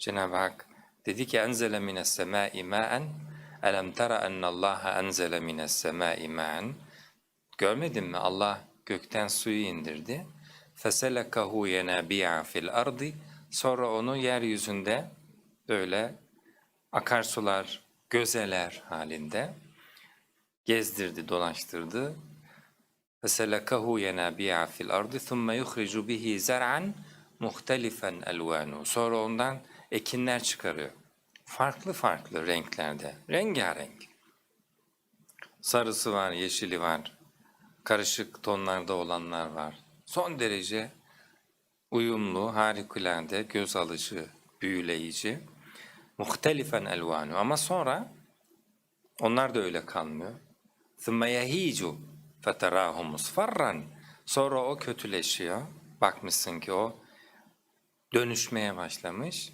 Cenab-ı Hak dedi ki enzele mines semai ma'en elem tera ennallaha enzele mines semai ma'en Görmedin mi Allah gökten suyu indirdi. Feselekahu yenabi'a fil ardi sonra onu yeryüzünde böyle akarsular, gözeler halinde gezdirdi, dolaştırdı. فَسَلَكَهُ يَنَابِيعَ فِي الْأَرْضِ ثُمَّ يُخْرِجُ بِهِ زَرْعًا مُخْتَلِفًا أَلْوَانُهُ Sonra ondan ekinler çıkarıyor. Farklı farklı renklerde, rengarenk. Sarısı var, yeşili var, karışık tonlarda olanlar var. Son derece uyumlu, harikulade, göz alıcı, büyüleyici. Muhtelifen elvanu ama sonra onlar da öyle kalmıyor. ثُمَّ يَه۪يجُ فَتَرَاهُ مُصْفَرًّا Sonra o kötüleşiyor. Bakmışsın ki o dönüşmeye başlamış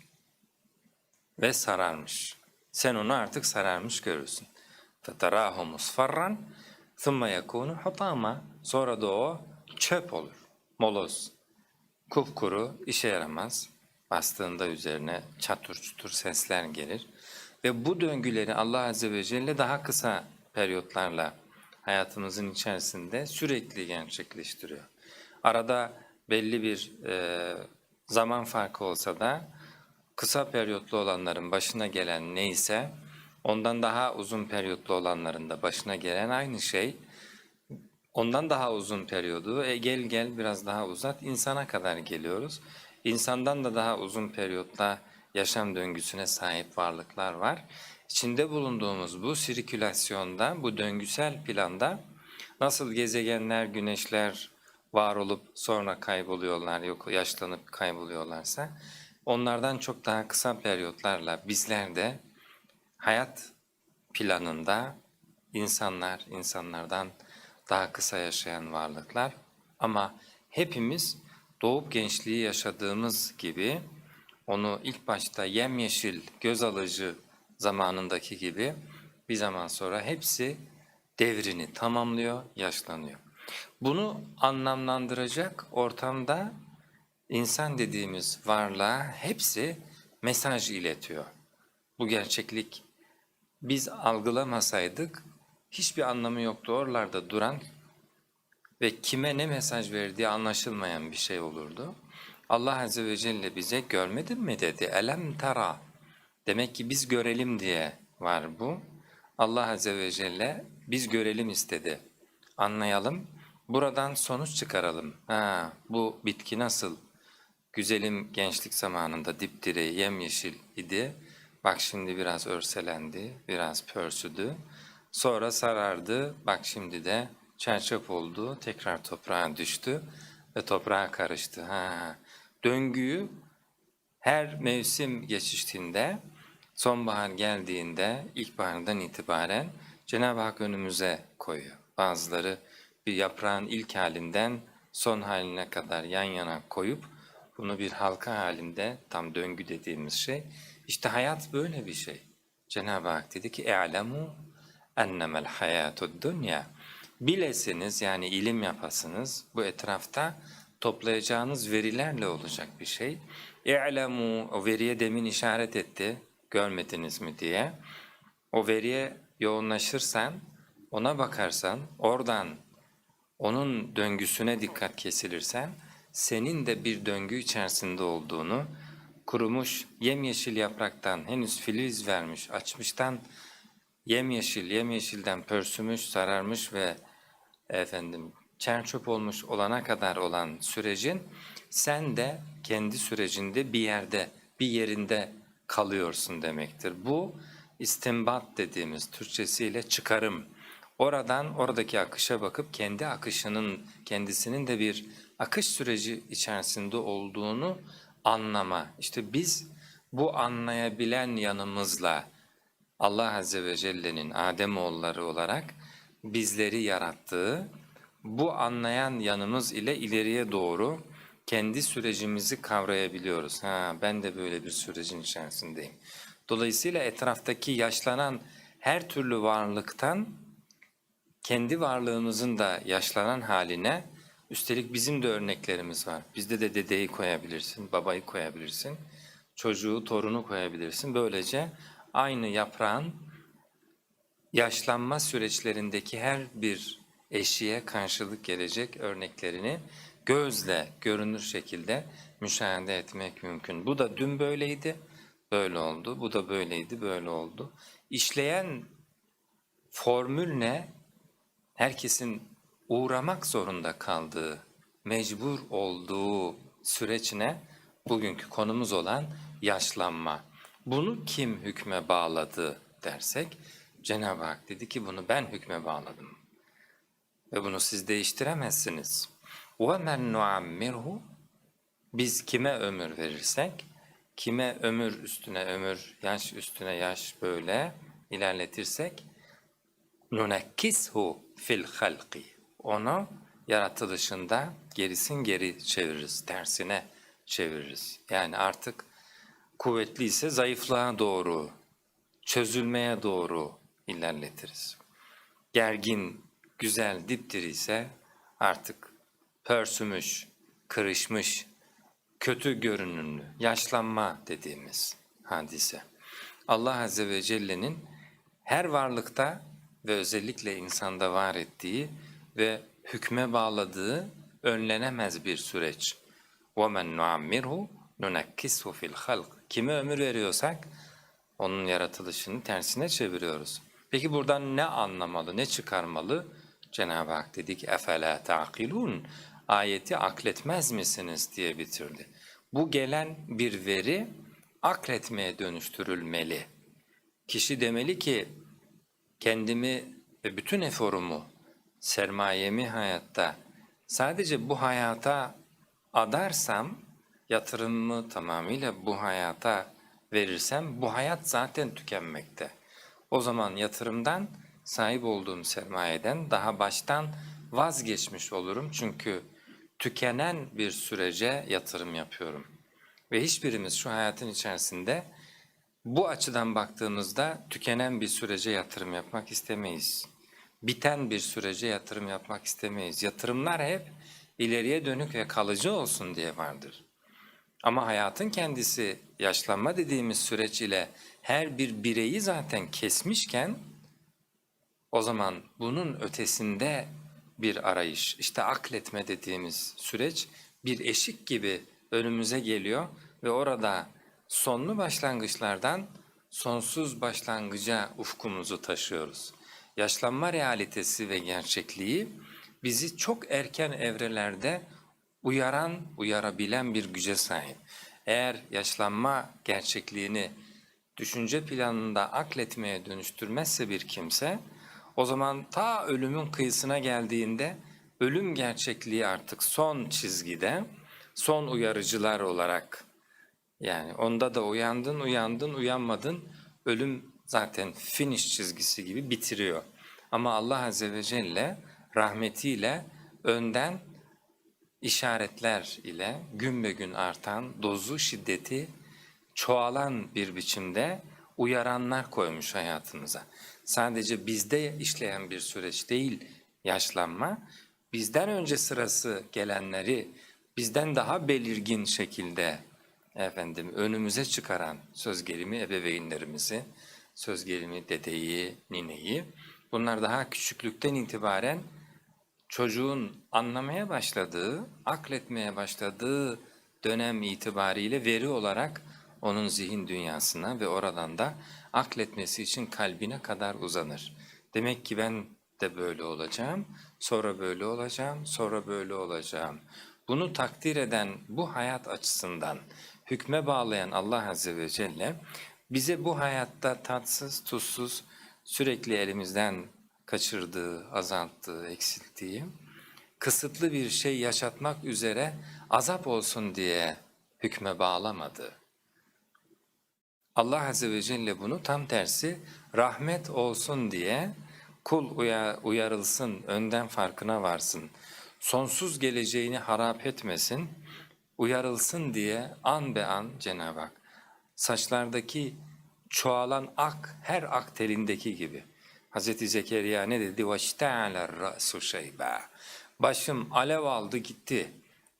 ve sararmış. Sen onu artık sararmış görürsün. فَتَرَاهُ مُصْفَرًّا ثُمَّ يَكُونُ حُطَامًا Sonra da o çöp olur, moloz. Kupkuru, işe yaramaz. Bastığında üzerine çatır çutur sesler gelir. Ve bu döngüleri Allah Azze ve Celle daha kısa periyotlarla hayatımızın içerisinde sürekli gerçekleştiriyor. Arada belli bir e, zaman farkı olsa da kısa periyotlu olanların başına gelen neyse ondan daha uzun periyotlu olanların da başına gelen aynı şey. Ondan daha uzun periyodu, e, gel gel biraz daha uzat, insana kadar geliyoruz. İnsandan da daha uzun periyotla yaşam döngüsüne sahip varlıklar var. İçinde bulunduğumuz bu sirkülasyonda, bu döngüsel planda nasıl gezegenler, güneşler var olup sonra kayboluyorlar, yok yaşlanıp kayboluyorlarsa onlardan çok daha kısa periyotlarla bizler de hayat planında insanlar, insanlardan daha kısa yaşayan varlıklar ama hepimiz doğup gençliği yaşadığımız gibi onu ilk başta yemyeşil, göz alıcı zamanındaki gibi bir zaman sonra hepsi devrini tamamlıyor, yaşlanıyor. Bunu anlamlandıracak ortamda insan dediğimiz varlığa hepsi mesaj iletiyor. Bu gerçeklik biz algılamasaydık hiçbir anlamı yoktu oralarda duran ve kime ne mesaj verdiği anlaşılmayan bir şey olurdu. Allah Azze ve Celle bize görmedin mi dedi. Elem tara. Demek ki biz görelim diye var bu. Allah Azze ve Celle biz görelim istedi. Anlayalım. Buradan sonuç çıkaralım. Ha, bu bitki nasıl? Güzelim gençlik zamanında dipdiri, yemyeşil idi. Bak şimdi biraz örselendi, biraz pörsüdü. Sonra sarardı, bak şimdi de çerçöp oldu, tekrar toprağa düştü ve toprağa karıştı. Ha, döngüyü her mevsim geçiştiğinde, sonbahar geldiğinde, ilkbahardan itibaren Cenab-ı Hak önümüze koyuyor. Bazıları bir yaprağın ilk halinden son haline kadar yan yana koyup bunu bir halka halinde tam döngü dediğimiz şey. İşte hayat böyle bir şey. Cenab-ı Hak dedi ki اَعْلَمُوا ennemel hayatud dünya. Bilesiniz yani ilim yapasınız bu etrafta toplayacağınız verilerle olacak bir şey. İ'lemu o veriye demin işaret etti görmediniz mi diye. O veriye yoğunlaşırsan, ona bakarsan, oradan onun döngüsüne dikkat kesilirsen, senin de bir döngü içerisinde olduğunu, kurumuş yemyeşil yapraktan henüz filiz vermiş, açmıştan yemyeşil, yemyeşilden pörsümüş, sararmış ve efendim çerçöp olmuş olana kadar olan sürecin sen de kendi sürecinde bir yerde, bir yerinde kalıyorsun demektir. Bu istimbat dediğimiz Türkçesiyle çıkarım. Oradan oradaki akışa bakıp kendi akışının kendisinin de bir akış süreci içerisinde olduğunu anlama. İşte biz bu anlayabilen yanımızla Allah Azze ve Celle'nin Ademoğulları olarak bizleri yarattığı bu anlayan yanımız ile ileriye doğru kendi sürecimizi kavrayabiliyoruz. Ha, ben de böyle bir sürecin içerisindeyim. Dolayısıyla etraftaki yaşlanan her türlü varlıktan kendi varlığımızın da yaşlanan haline üstelik bizim de örneklerimiz var. Bizde de dedeyi koyabilirsin, babayı koyabilirsin, çocuğu, torunu koyabilirsin. Böylece aynı yaprağın yaşlanma süreçlerindeki her bir eşiğe karşılık gelecek örneklerini gözle görünür şekilde müşahede etmek mümkün. Bu da dün böyleydi, böyle oldu. Bu da böyleydi, böyle oldu. İşleyen formül ne? Herkesin uğramak zorunda kaldığı, mecbur olduğu süreç ne? Bugünkü konumuz olan yaşlanma. Bunu kim hükme bağladı dersek, Cenab-ı Hak dedi ki bunu ben hükme bağladım. Ve bunu siz değiştiremezsiniz. وَمَنْ نُعَمِّرْهُ Biz kime ömür verirsek, kime ömür üstüne ömür, yaş üstüne yaş böyle ilerletirsek, nunekkishu fil halqi. onu yaratılışında gerisin geri çeviririz, tersine çeviririz. Yani artık kuvvetliyse zayıflığa doğru, çözülmeye doğru ilerletiriz. Gergin, güzel, dipdiri ise artık pörsümüş, kırışmış, kötü görünümlü, yaşlanma dediğimiz hadise. Allah Azze ve Celle'nin her varlıkta ve özellikle insanda var ettiği ve hükme bağladığı önlenemez bir süreç. وَمَنْ نُعَمِّرْهُ نُنَكِّسْهُ فِي الْخَلْقِ Kime ömür veriyorsak onun yaratılışını tersine çeviriyoruz. Peki buradan ne anlamalı, ne çıkarmalı? Cenab-ı Hak dedi ki اَفَلَا تَعْقِلُونَ Ayeti akletmez misiniz diye bitirdi. Bu gelen bir veri akletmeye dönüştürülmeli. Kişi demeli ki kendimi ve bütün eforumu, sermayemi hayatta sadece bu hayata adarsam, yatırımımı tamamıyla bu hayata verirsem bu hayat zaten tükenmekte. O zaman yatırımdan, sahip olduğum sermayeden daha baştan vazgeçmiş olurum. Çünkü tükenen bir sürece yatırım yapıyorum. Ve hiçbirimiz şu hayatın içerisinde bu açıdan baktığımızda tükenen bir sürece yatırım yapmak istemeyiz. Biten bir sürece yatırım yapmak istemeyiz. Yatırımlar hep ileriye dönük ve kalıcı olsun diye vardır. Ama hayatın kendisi yaşlanma dediğimiz süreç ile her bir bireyi zaten kesmişken o zaman bunun ötesinde bir arayış, işte akletme dediğimiz süreç bir eşik gibi önümüze geliyor ve orada sonlu başlangıçlardan sonsuz başlangıca ufkumuzu taşıyoruz. Yaşlanma realitesi ve gerçekliği bizi çok erken evrelerde uyaran, uyarabilen bir güce sahip. Eğer yaşlanma gerçekliğini düşünce planında akletmeye dönüştürmezse bir kimse, o zaman ta ölümün kıyısına geldiğinde ölüm gerçekliği artık son çizgide, son uyarıcılar olarak yani onda da uyandın, uyandın, uyanmadın, ölüm zaten finish çizgisi gibi bitiriyor. Ama Allah Azze ve Celle rahmetiyle önden işaretler ile gün be gün artan dozu şiddeti çoğalan bir biçimde uyaranlar koymuş hayatımıza. Sadece bizde işleyen bir süreç değil yaşlanma, bizden önce sırası gelenleri bizden daha belirgin şekilde efendim önümüze çıkaran söz gelimi ebeveynlerimizi, söz gelimi dedeyi, nineyi bunlar daha küçüklükten itibaren çocuğun anlamaya başladığı, akletmeye başladığı dönem itibariyle veri olarak onun zihin dünyasına ve oradan da akletmesi için kalbine kadar uzanır. Demek ki ben de böyle olacağım, sonra böyle olacağım, sonra böyle olacağım. Bunu takdir eden bu hayat açısından hükme bağlayan Allah Azze ve Celle bize bu hayatta tatsız, tuzsuz, sürekli elimizden kaçırdığı, azalttığı, eksilttiği, kısıtlı bir şey yaşatmak üzere azap olsun diye hükme bağlamadı. Allah Azze ve Celle bunu tam tersi rahmet olsun diye kul uyarılsın, önden farkına varsın, sonsuz geleceğini harap etmesin, uyarılsın diye an be an Cenab-ı Hak saçlardaki çoğalan ak her ak telindeki gibi. Hazreti Zekeriya ne dedi? Vaşte'aler ra'su şeyba. Başım alev aldı gitti.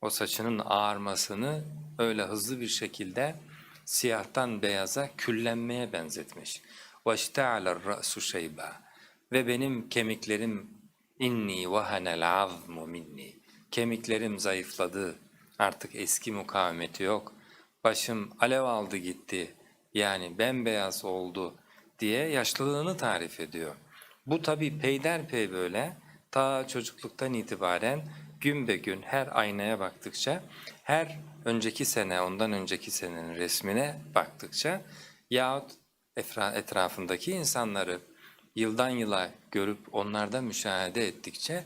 O saçının ağarmasını öyle hızlı bir şekilde siyahtan beyaza küllenmeye benzetmiş. Vaşte'aler ra'su şeyba. Ve benim kemiklerim inni vahanel azmu minni. Kemiklerim zayıfladı. Artık eski mukavemeti yok. Başım alev aldı gitti. Yani bembeyaz oldu diye yaşlılığını tarif ediyor. Bu tabi peyderpey böyle ta çocukluktan itibaren gün be gün her aynaya baktıkça, her önceki sene, ondan önceki senenin resmine baktıkça yahut etrafındaki insanları yıldan yıla görüp onlarda müşahede ettikçe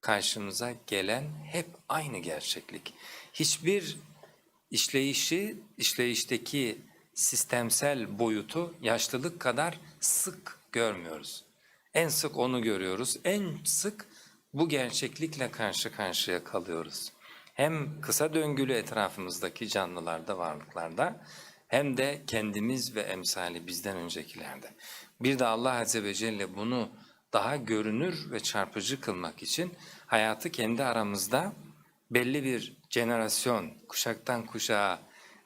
karşımıza gelen hep aynı gerçeklik. Hiçbir işleyişi, işleyişteki sistemsel boyutu yaşlılık kadar sık görmüyoruz. En sık onu görüyoruz. En sık bu gerçeklikle karşı karşıya kalıyoruz. Hem kısa döngülü etrafımızdaki canlılarda, varlıklarda hem de kendimiz ve emsali bizden öncekilerde. Bir de Allah Azze ve Celle bunu daha görünür ve çarpıcı kılmak için hayatı kendi aramızda belli bir jenerasyon, kuşaktan kuşağa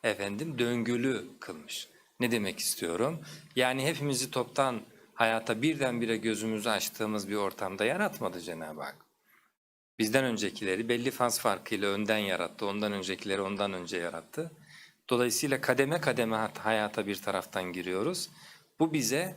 efendim döngülü kılmış. Ne demek istiyorum? Yani hepimizi toptan hayata birdenbire gözümüzü açtığımız bir ortamda yaratmadı Cenab-ı Hak. Bizden öncekileri belli faz farkıyla önden yarattı, ondan öncekileri ondan önce yarattı. Dolayısıyla kademe kademe hayata bir taraftan giriyoruz. Bu bize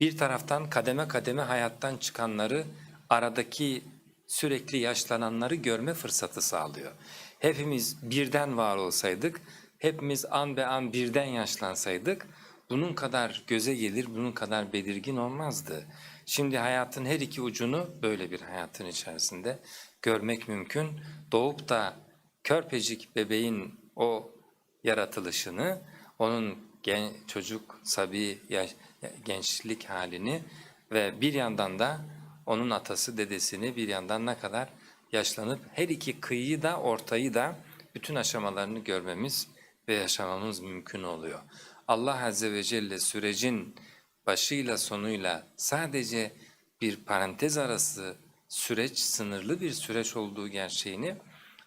bir taraftan kademe kademe hayattan çıkanları, aradaki sürekli yaşlananları görme fırsatı sağlıyor. Hepimiz birden var olsaydık, hepimiz an be an birden yaşlansaydık, bunun kadar göze gelir, bunun kadar belirgin olmazdı. Şimdi hayatın her iki ucunu böyle bir hayatın içerisinde görmek mümkün. Doğup da körpecik bebeğin o yaratılışını, onun gen, çocuk, sabi, gençlik halini ve bir yandan da onun atası, dedesini bir yandan ne kadar yaşlanıp her iki kıyıyı da ortayı da bütün aşamalarını görmemiz ve yaşamamız mümkün oluyor. Allah Azze ve Celle sürecin başıyla sonuyla sadece bir parantez arası süreç, sınırlı bir süreç olduğu gerçeğini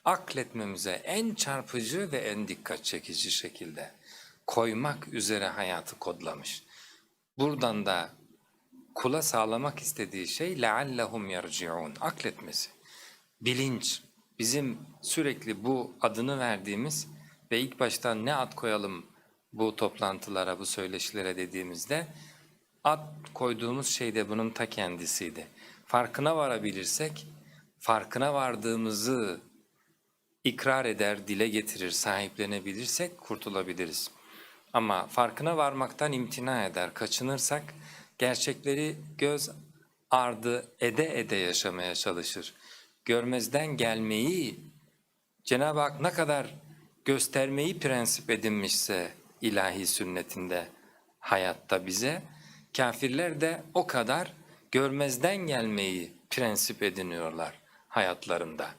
akletmemize en çarpıcı ve en dikkat çekici şekilde koymak üzere hayatı kodlamış. Buradan da kula sağlamak istediği şey لَعَلَّهُمْ يَرْجِعُونَ akletmesi. Bilinç, bizim sürekli bu adını verdiğimiz ve ilk baştan ne ad koyalım bu toplantılara, bu söyleşilere dediğimizde ad koyduğumuz şey de bunun ta kendisiydi. Farkına varabilirsek, farkına vardığımızı ikrar eder, dile getirir, sahiplenebilirsek kurtulabiliriz. Ama farkına varmaktan imtina eder, kaçınırsak gerçekleri göz ardı ede ede yaşamaya çalışır. Görmezden gelmeyi Cenab-ı Hak ne kadar göstermeyi prensip edinmişse ilahi sünnetinde hayatta bize, kafirler de o kadar görmezden gelmeyi prensip ediniyorlar hayatlarında.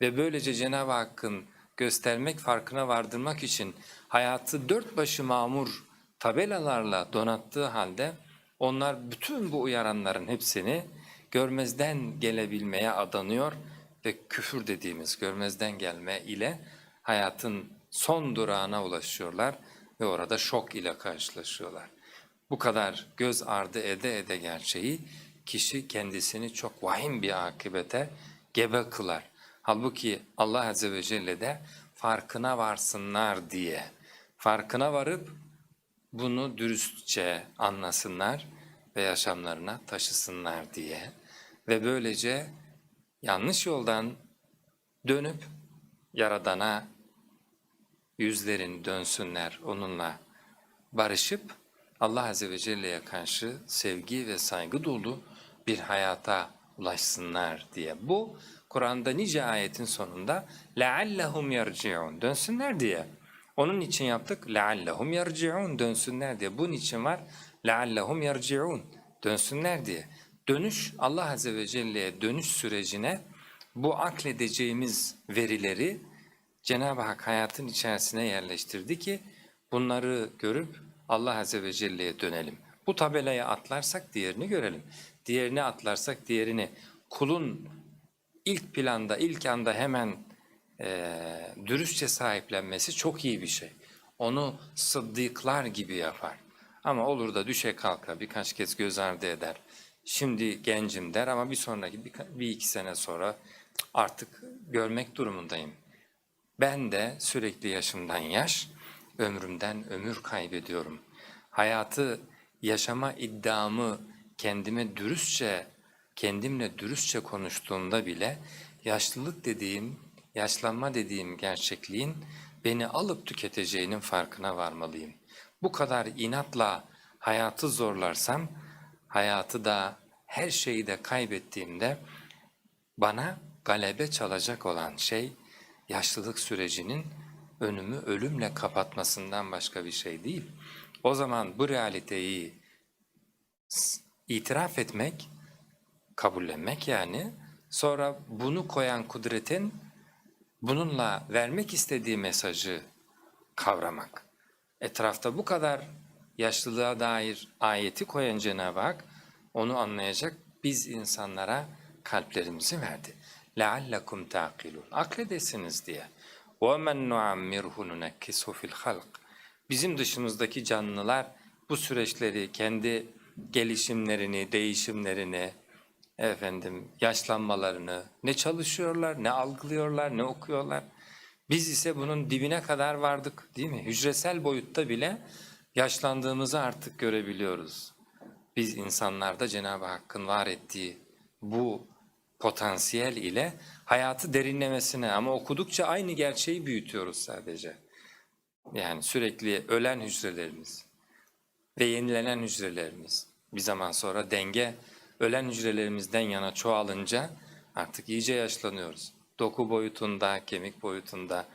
Ve böylece Cenab-ı Hakk'ın göstermek, farkına vardırmak için hayatı dört başı mamur tabelalarla donattığı halde onlar bütün bu uyaranların hepsini görmezden gelebilmeye adanıyor ve küfür dediğimiz görmezden gelme ile hayatın son durağına ulaşıyorlar ve orada şok ile karşılaşıyorlar. Bu kadar göz ardı ede ede gerçeği kişi kendisini çok vahim bir akibete gebe kılar. Halbuki Allah Azze ve Celle de farkına varsınlar diye, farkına varıp bunu dürüstçe anlasınlar ve yaşamlarına taşısınlar diye ve böylece yanlış yoldan dönüp Yaradan'a yüzlerin dönsünler onunla barışıp Allah Azze ve Celle'ye karşı sevgi ve saygı dolu bir hayata ulaşsınlar diye. Bu Kur'an'da nice ayetin sonunda لَعَلَّهُمْ يَرْجِعُونَ dönsünler diye. Onun için yaptık لَعَلَّهُمْ يَرْجِعُونَ dönsünler diye. Bunun için var لَعَلَّهُمْ يَرْجِعُونَ dönsünler diye. Dönüş Allah Azze ve Celle'ye dönüş sürecine bu akledeceğimiz verileri Cenab-ı Hak hayatın içerisine yerleştirdi ki bunları görüp Allah Azze ve Celle'ye dönelim. Bu tabelayı atlarsak diğerini görelim. Diğerini atlarsak diğerini. Kulun ilk planda, ilk anda hemen e, dürüstçe sahiplenmesi çok iyi bir şey. onu sıddıklar gibi yapar. Ama olur da düşe kalka birkaç kez göz ardı eder. Şimdi gencim der ama bir sonraki bir, bir iki sene sonra artık görmek durumundayım. Ben de sürekli yaşımdan yaş, ömrümden ömür kaybediyorum. Hayatı yaşama iddiamı kendime dürüstçe, kendimle dürüstçe konuştuğumda bile yaşlılık dediğim, yaşlanma dediğim gerçekliğin beni alıp tüketeceğinin farkına varmalıyım. Bu kadar inatla hayatı zorlarsam, hayatı da her şeyi de kaybettiğimde bana galebe çalacak olan şey yaşlılık sürecinin önümü ölümle kapatmasından başka bir şey değil. O zaman bu realiteyi itiraf etmek, kabullenmek yani, sonra bunu koyan kudretin bununla vermek istediği mesajı kavramak. Etrafta bu kadar yaşlılığa dair ayeti koyan Cenab-ı Hak onu anlayacak biz insanlara kalplerimizi verdi. لَعَلَّكُمْ تَعْقِلُونَ Akledesiniz diye. وَمَنْ نُعَمِّرْهُ نُنَكِّسُ فِي الْخَلْقِ Bizim dışımızdaki canlılar bu süreçleri, kendi gelişimlerini, değişimlerini, efendim yaşlanmalarını ne çalışıyorlar, ne algılıyorlar, ne okuyorlar. Biz ise bunun dibine kadar vardık değil mi? Hücresel boyutta bile yaşlandığımızı artık görebiliyoruz. Biz insanlarda Cenab-ı Hakk'ın var ettiği bu potansiyel ile hayatı derinlemesine ama okudukça aynı gerçeği büyütüyoruz sadece. Yani sürekli ölen hücrelerimiz ve yenilenen hücrelerimiz bir zaman sonra denge ölen hücrelerimizden yana çoğalınca artık iyice yaşlanıyoruz. Doku boyutunda, kemik boyutunda,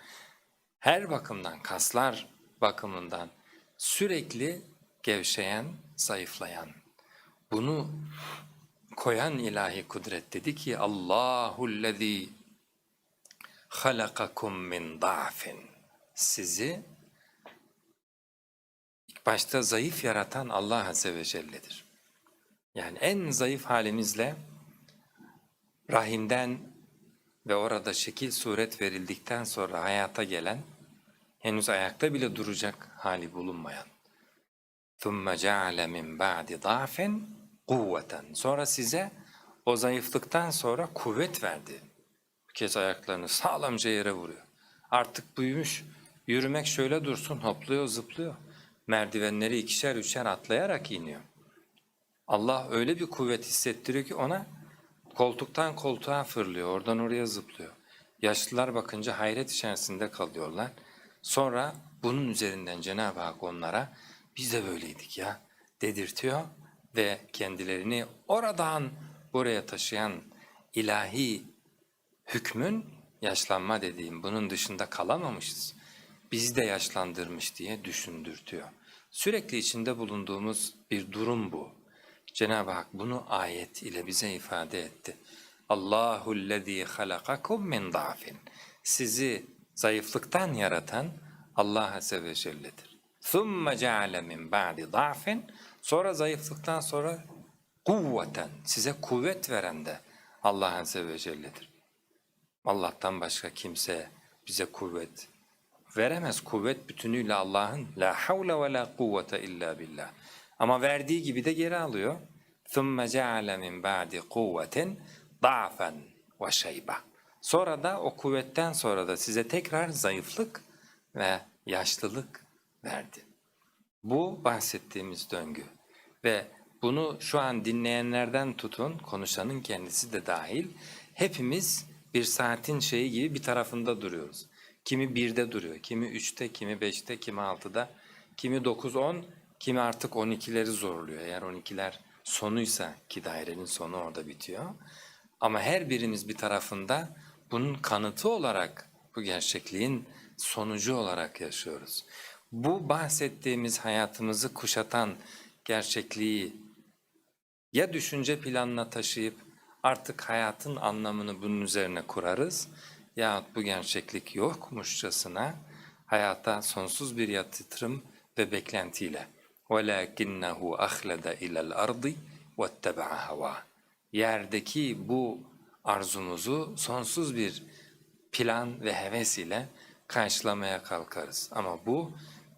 her bakımdan, kaslar bakımından sürekli gevşeyen, zayıflayan. Bunu koyan ilahi kudret dedi ki Allahullezî halakakum min da'fin. Sizi ilk başta zayıf yaratan Allah Azze ve Celle'dir. Yani en zayıf halimizle rahimden ve orada şekil suret verildikten sonra hayata gelen, henüz ayakta bile duracak hali bulunmayan. ثُمَّ جَعَلَ مِنْ بَعْدِ ضَعْفٍ قُوَّةً Sonra size o zayıflıktan sonra kuvvet verdi. Bir kez ayaklarını sağlamca yere vuruyor. Artık büyümüş, yürümek şöyle dursun, hopluyor, zıplıyor. Merdivenleri ikişer üçer atlayarak iniyor. Allah öyle bir kuvvet hissettiriyor ki ona koltuktan koltuğa fırlıyor, oradan oraya zıplıyor. Yaşlılar bakınca hayret içerisinde kalıyorlar. Sonra bunun üzerinden Cenab-ı Hak onlara biz de böyleydik ya dedirtiyor ve kendilerini oradan buraya taşıyan ilahi hükmün yaşlanma dediğim bunun dışında kalamamışız. Bizi de yaşlandırmış diye düşündürtüyor. Sürekli içinde bulunduğumuz bir durum bu. Cenab-ı Hak bunu ayet ile bize ifade etti. Allahu lezî halakakum min da'fin. Sizi zayıflıktan yaratan Allah Azze ve Celle'dir. ثُمَّ جَعَلَ مِنْ بَعْدِ ضَعْفٍ Sonra zayıflıktan sonra kuvveten, size kuvvet veren de Allah Azze ve Celle'dir. Allah'tan başka kimse bize kuvvet veremez. Kuvvet bütünüyle Allah'ın. La havle ve la kuvvete illa billah. Ama verdiği gibi de geri alıyor. ثُمَّ جَعَلَ مِنْ بَعْدِ قُوَّةٍ ضَعْفًا وَشَيْبًا Sonra da o kuvvetten sonra da size tekrar zayıflık ve yaşlılık verdi. Bu bahsettiğimiz döngü ve bunu şu an dinleyenlerden tutun, konuşanın kendisi de dahil hepimiz bir saatin şeyi gibi bir tarafında duruyoruz. Kimi birde duruyor, kimi üçte, kimi beşte, kimi altıda, kimi dokuz on, kimi artık on ikileri zorluyor. Eğer on ikiler sonuysa ki dairenin sonu orada bitiyor. Ama her birimiz bir tarafında bunun kanıtı olarak bu gerçekliğin sonucu olarak yaşıyoruz. Bu bahsettiğimiz hayatımızı kuşatan gerçekliği ya düşünce planına taşıyıp artık hayatın anlamını bunun üzerine kurarız yahut bu gerçeklik yokmuşçasına hayata sonsuz bir yatırım ve beklentiyle وَلَاكِنَّهُ أَخْلَدَ إِلَى الْأَرْضِ وَاتَّبَعَ هَوَى Yerdeki bu arzumuzu sonsuz bir plan ve heves ile karşılamaya kalkarız. Ama bu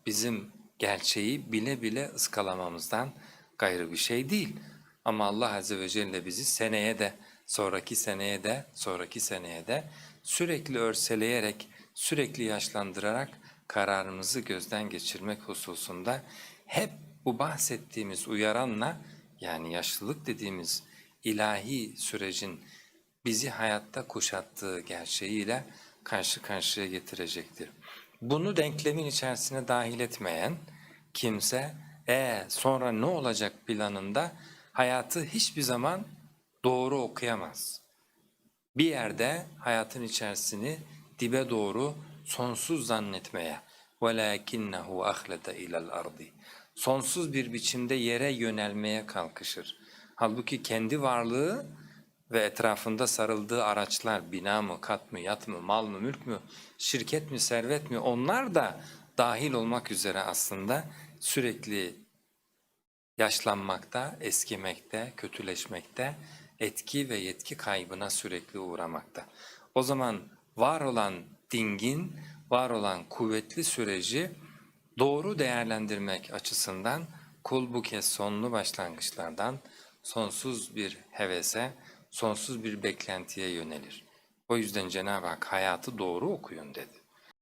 bizim gerçeği bile bile ıskalamamızdan gayrı bir şey değil. Ama Allah Azze ve Celle bizi seneye de, sonraki seneye de, sonraki seneye de sürekli örseleyerek, sürekli yaşlandırarak kararımızı gözden geçirmek hususunda hep bu bahsettiğimiz uyaranla yani yaşlılık dediğimiz ilahi sürecin bizi hayatta kuşattığı gerçeğiyle karşı karşıya getirecektir. Bunu denklemin içerisine dahil etmeyen kimse e sonra ne olacak planında hayatı hiçbir zaman doğru okuyamaz. Bir yerde hayatın içerisini dibe doğru sonsuz zannetmeye وَلَاكِنَّهُ أَخْلَدَ اِلَى الْأَرْضِ Sonsuz bir biçimde yere yönelmeye kalkışır. Halbuki kendi varlığı ve etrafında sarıldığı araçlar bina mı, kat mı, yat mı, mal mı, mülk mü, şirket mi, servet mi onlar da dahil olmak üzere aslında sürekli yaşlanmakta, eskimekte, kötüleşmekte, etki ve yetki kaybına sürekli uğramakta. O zaman var olan dingin, var olan kuvvetli süreci doğru değerlendirmek açısından kul bu kez sonlu başlangıçlardan sonsuz bir hevese, sonsuz bir beklentiye yönelir. O yüzden Cenab-ı Hak hayatı doğru okuyun dedi.